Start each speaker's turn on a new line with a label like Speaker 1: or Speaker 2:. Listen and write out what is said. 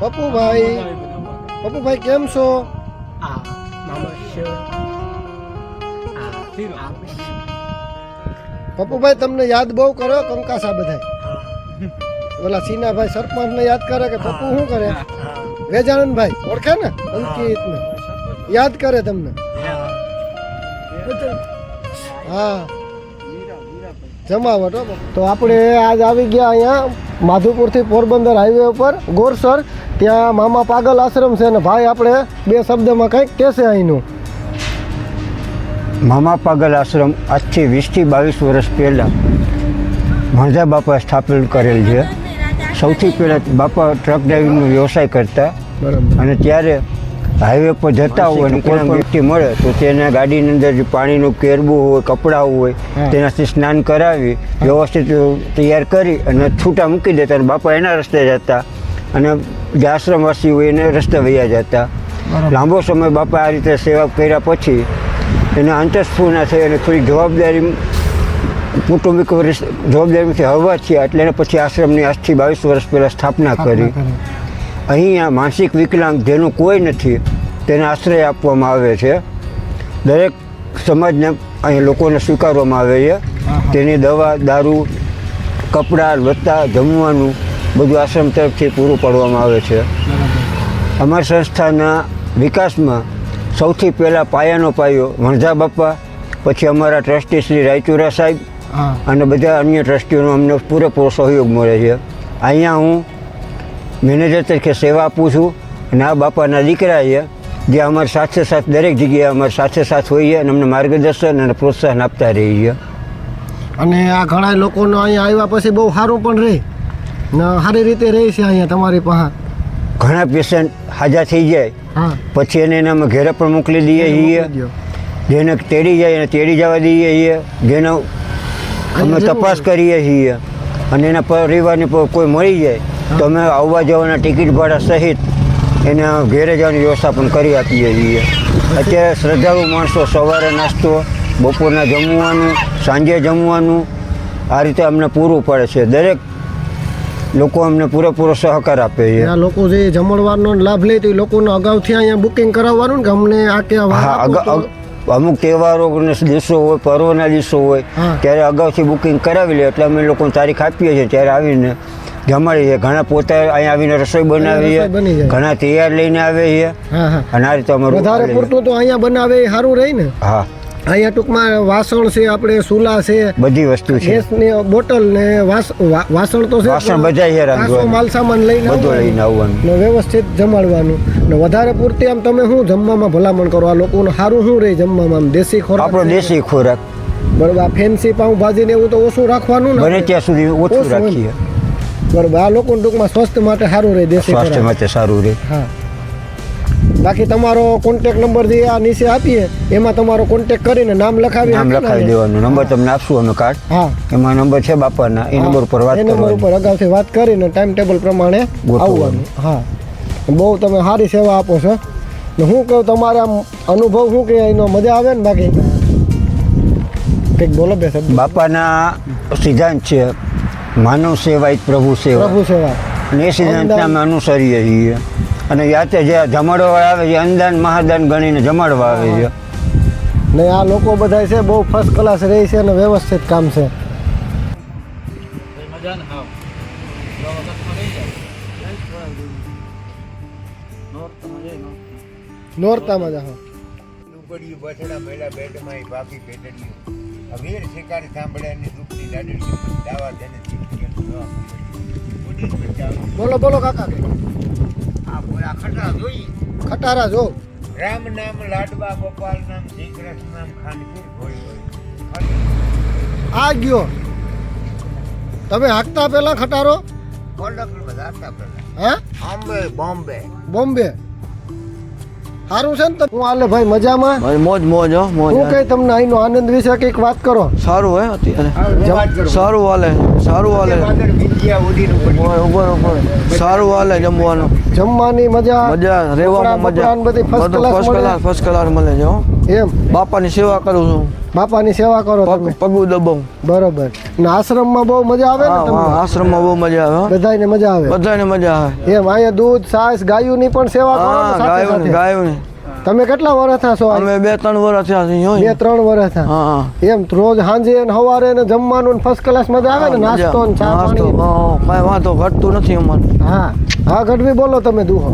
Speaker 1: પપ્પુભાઈ પપ્પુભાઈ કેમ છો?
Speaker 2: આ
Speaker 1: પપ્પુભાઈ તમને યાદ બહુ કરો કંકાસા બધા ઓલા સીનાભાઈ સરપંચને યાદ કરે કે પપ્પુ શું કરે? વેજાનંદભાઈ ઓળખે ને? અંકિતને. યાદ કરે તમને. હા. જમાવટ તો આપણે આજ આવી ગયા અહીંયા. માધુપુરથી પોરબંદર હાઈવે ઉપર ગોરસર ત્યાં મામા પાગલ આશ્રમ છે અને ભાઈ આપણે બે શબ્દમાં કંઈક કહેશે અહીંનું.
Speaker 3: મામા પાગલ આશ્રમ આજથી વીસથી બાવીસ વર્ષ પહેલાં માંઝા બાપા સ્થાપિત કરેલ છે. સૌથી પહેલાં બાપા ટ્રક ડ્રાઇવિંગનો વ્યવસાય કરતા અને ત્યારે હાઈવે પર જતા હોય અને કોઈ પણ વ્યક્તિ મળે તો તેને ગાડીની અંદર જે પાણીનું કેરબું હોય કપડાં હોય તેનાથી સ્નાન કરાવી વ્યવસ્થિત તૈયાર કરી અને છૂટા મૂકી દેતા અને બાપા એના રસ્તે જતા અને જે આશ્રમવાસી હોય એને રસ્તે વૈયા જતા. લાંબો સમય બાપા આ રીતે સેવા કર્યા પછી એને અંતસ્ફૂર્ણા થઈ અને થોડી જવાબદારી કુટુંબિક જવાબદારીમાંથી હળવા થયા એટલે એને પછી આશ્રમની આજથી બાવીસ વર્ષ પહેલાં સ્થાપના કરી. અહીંયા માનસિક વિકલાંગ જેનું કોઈ નથી. તેને આશ્રય આપવામાં આવે છે. દરેક સમાજને અહીં લોકોને સ્વીકારવામાં આવે છે. તેની દવા દારૂ કપડાં લત્તા જમવાનું બધું આશ્રમ તરફથી પૂરું પાડવામાં આવે છે. અમારી સંસ્થાના વિકાસમાં સૌથી પહેલાં પાયાનો પાયો વણઝા બાપા પછી અમારા ટ્રસ્ટી શ્રી રાયચુરા સાહેબ અને બધા અન્ય ટ્રસ્ટીઓનો અમને પૂરેપૂરો સહયોગ મળે છે. અહીંયા હું મેનેજર તરીકે સેવા આપું છું અને આ બાપાના દીકરા છે. જે અમારી સાથે સાથ દરેક જગ્યાએ અમારી સાથે સાથ હોઈએ અને અમને માર્ગદર્શન અને પ્રોત્સાહન આપતા રહીએ.
Speaker 1: અને આ ઘણા લોકોનો અહીંયા આવ્યા પછી બહુ સારું પણ રહે. સારી રીતે રહે છે અહીંયા તમારી પાસે.
Speaker 3: ઘણા પેશન્ટ હાજા થઈ જાય. પછી એને એનામાં ઘેરે પણ મોકલી દઈએ છીએ. જેને તેડી જાય એને તેડી જવા દઈએ છીએ. જેનો અમે તપાસ કરીએ છીએ. અને એના પરિવારને કોઈ મળી જાય તો અમે આવવા જવાના ટિકિટ ભાડા સહિત એના ઘેરે જવાની વ્યવસ્થા પણ કરી આપીએ છીએ. અત્યારે શ્રદ્ધાળુ માણસો સવારે નાસ્તો બપોરના જમવાનું સાંજે જમવાનું આ રીતે અમને પૂરું પડે છે. દરેક લોકો અમને પૂરેપૂરો સહકાર આપે છે.
Speaker 1: આ લોકો જે જમણવારનો લાભ લે તો એ લોકોને અગાઉથી અહીંયા બુકિંગ કરાવવાનું કે અમને આ કે
Speaker 3: અમુક તહેવારો દિવસો હોય પર્વના દિવસો હોય ત્યારે અગાઉથી બુકિંગ કરાવી લે. એટલે અમે લોકોને તારીખ આપીએ છીએ ત્યારે આવીને જમાડીએ ઘણા પોતે અહીંયા આવીને રસોઈ બનાવીએ
Speaker 1: રસોઈ બની જાય.
Speaker 3: ઘણા તૈયાર લઈને આવે છે. અને આ રીતે અમારું
Speaker 1: વધારે પૂરતું તો અહીંયા બનાવે એ સારું રહે ને?
Speaker 3: હા.
Speaker 1: અહીંયા ટૂંકમાં વાસણ છે આપણે સુલા છે
Speaker 3: બધી વસ્તુ છે.
Speaker 1: ને બોટલ ને વાસણ તો છે
Speaker 3: વાસણ બધા છે
Speaker 1: કાંસો માલ સામાન લઈને
Speaker 3: બધું લઈને આવવાનું.
Speaker 1: વ્યવસ્થિત જમાડવાનું. ને વધારે પૂરતી આમ તમે શું જમવામાં ભલામણ કરો? આ લોકોને સારું શું રહે જમવામાં? આમ દેશી ખોરાક
Speaker 3: આપણો દેશી ખોરાક.
Speaker 1: બરોબર ફેન્સી ફેન્સી પાઉંભાજી ને એવું તો ઓછું રાખવાનું ને
Speaker 3: બને ત્યાં સુધી ઓછું રાખીએ.
Speaker 1: બરોબર. આ લોકોને ટૂંકમાં સ્વસ્થ માટે સારું રહે દેશી
Speaker 3: સ્વાસ્થ્ય માટે સારું રહે.
Speaker 1: હા. બાકી તમારો કોન્ટેક નંબર જે આ નીચે આપીએ એમાં તમારો કોન્ટેક કરીને નામ લખાવી
Speaker 3: નામ લખાવી દેવાનું. નંબર તમને આપશું અમે કાર્ડ
Speaker 1: હા.
Speaker 3: એમાં નંબર છે બાપાના. એ નંબર ઉપર વાત
Speaker 1: નંબર ઉપર અગાઉથી વાત કરીને ટાઈમ ટેબલ પ્રમાણે. આવવાનું. હા. બહુ તમે સારી સેવા આપો છો. ને હું કહું તમારે આમ અનુભવ શું કે એનો મજા આવે ને બાકી? કંઈક બોલો બે
Speaker 3: બાપાના સિદ્ધાંત છે માનવ સેવા એ પ્રભુ સેવા
Speaker 1: પ્રભુ સેવા
Speaker 3: અને એ સિદ્ધાંતને અમે અનુસરીએ છીએ. અને યાતે જે જમાડવા આવે છે અનદાન મહાદાન ગણીને જમાડવા આવે છે.
Speaker 1: ને આ લોકો બધા છે બહુ ફર્સ્ટ ક્લાસ રહે છે અને વ્યવસ્થિત કામ છે. નોરતામાં જાઓ.
Speaker 4: બેડમાં આ વીર શિકારી સાંભળ્યાની દુઃખની લાડડી દાવા તેને
Speaker 1: બોલો બોલો કાકા
Speaker 4: આ બોલા ખટારા જોઈ?
Speaker 1: ખટારા જો.
Speaker 4: રામ નામ લાડવા ગોપાલ નામ શ્રી કૃષ્ણ નામ ખાનપુર ભોળી ભોળી.
Speaker 1: આ ગયો. તમે હાકતા પેલા ખટારો?
Speaker 4: કોલક હાકતા પેલા
Speaker 1: હે?
Speaker 4: બોમ્બે બોમ્બે.
Speaker 1: બોમ્બે. સારું છે ને તો હું હાલે ભાઈ મજામાં?
Speaker 5: ભાઈ મોજ મોજ હો મોજ.
Speaker 1: હું કઈ તમને અહીંનો આનંદ વિશે કંઈક વાત કરો?
Speaker 5: સારું હે અત્યારે. સારું હાલે સારું હાલે. ઉપર. ઉપર સારું હાલે જમવાનું.
Speaker 1: જમવાની મજા?
Speaker 5: મજા રહેવામાં મજા.
Speaker 1: બધી
Speaker 5: ફર્સ્ટ. ક્લાસ ફર્સ્ટ ક્લાસ મળે છે હો.
Speaker 1: એમ?
Speaker 5: બાપાની સેવા કરું છું.
Speaker 1: બાપાની સેવા કરો તમે?
Speaker 5: પગુ દબાવું.
Speaker 1: બરોબર. ને આશ્રમમાં બહુ મજા આવે ને તમને?
Speaker 5: આશ્રમમાં બહુ મજા આવે.
Speaker 1: બધાને મજા આવે?
Speaker 5: બધાને મજા આવે.
Speaker 1: એમ અહીંયા દૂધ છાશ ગાયુંની પણ સેવા કરો સાથે
Speaker 5: ગાયો
Speaker 1: સાથે?
Speaker 5: ગાયો
Speaker 1: તમે કેટલા વર્ષ છો
Speaker 5: અમે બે ત્રણ વર્ષ થયા છીએ
Speaker 1: બે ત્રણ વર્ષ થા
Speaker 5: હા
Speaker 1: એમ રોજ સાંજે ને સવારે ને જમવાનું ફર્સ્ટ ક્લાસ મજા આવે ને? નાસ્તો ને ચા પાણી
Speaker 5: કાંઈ વાંધો ઘટતું નથી અમારે.
Speaker 1: હા. હા ગઢવી બોલો તમે દુહો.